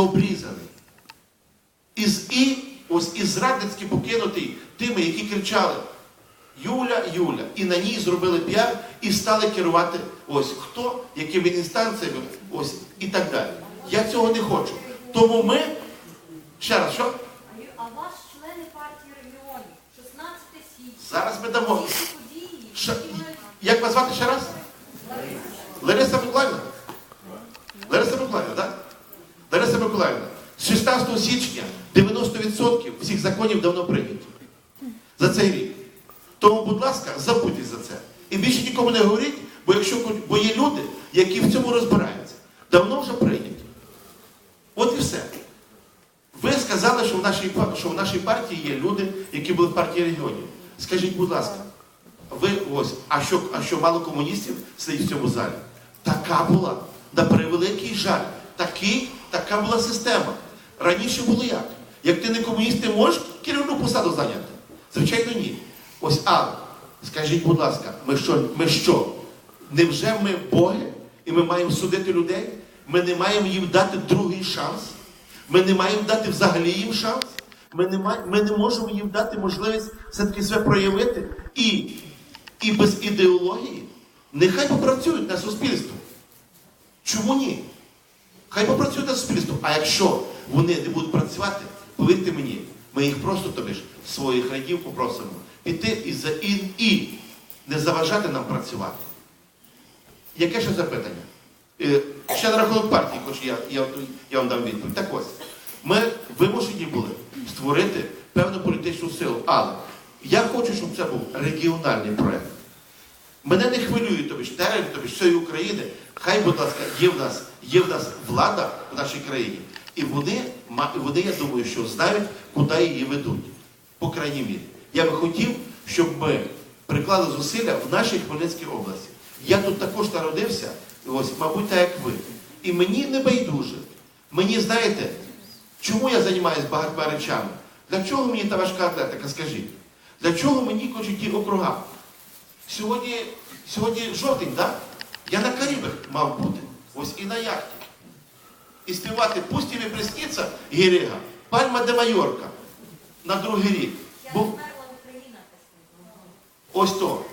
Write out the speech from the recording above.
то обрізаний. Із, і ось і зрадницьки покинутий тими, які кричали Юля, Юля. І на ній зробили піар і стали керувати ось хто, якими інстанціями, ось і так далі. Я цього не хочу. Тому ми, ще раз, що? А ваш члени партії регіонів, 16 січня. Зараз ми дамо. Ша- Як вас звати ще раз? Лариса Миколаївна? Лариса Миколаївна, так? Лариса Миколаївна, з 16 січня 90% всіх законів давно прийняті. За цей рік. Тому, будь ласка, забудьте за це. І більше нікому не говоріть, бо якщо бо є люди, які в цьому розбираються. Давно вже прийняті. От і все. Ви сказали, що в нашій, що в нашій партії є люди, які були в партії регіонів. Скажіть, будь ласка, ви ось, а що, а що мало комуністів сидить в цьому залі? Така була, на превеликий жаль. Такий, така була система. Раніше було як? Як ти не комуніст, ти можеш керівну посаду зайняти? Звичайно, ні. Ось, а, скажіть, будь ласка, ми що, ми що? Невже ми боги і ми маємо судити людей? Ми не маємо їм дати другий шанс? Ми не маємо дати взагалі їм шанс? Ми не, май- ми не можемо їм дати можливість все-таки себе проявити і, і без ідеології. Нехай попрацюють на суспільство. Чому ні? Хай попрацюють на суспільство. А якщо вони не будуть працювати, повірте мені, ми їх просто тобі ж своїх радів попросимо піти і, за, і, і не заважати нам працювати. Яке ще запитання? Е, Ще на рахунок партії, хоч я, я, я вам дам відповідь. Так ось, ми вимушені були створити певну політичну силу, але я хочу, щоб це був регіональний проект. Мене не хвилює тобі ж тобі ж всієї України. Хай, будь ласка, є в нас, є в нас влада в нашій країні. І вони, вони, я думаю, що знають, куди її ведуть. По крайній мірі. Я би хотів, щоб ми приклали зусилля в нашій Хмельницькій області. Я тут також народився, ось, мабуть, так як ви. І мені не байдуже. Мені, знаєте, чому я займаюся багатьма речами? Для чого мені та важка атлетика, скажіть? Для чого мені хочуть ті округа? Сьогодні, сьогодні жовтень, так? Я на Карибах мав бути. Ось і на яхті. І співати «Пусть і присниться, Гірига, Пальма де Майорка на другий рік. Бо ось то.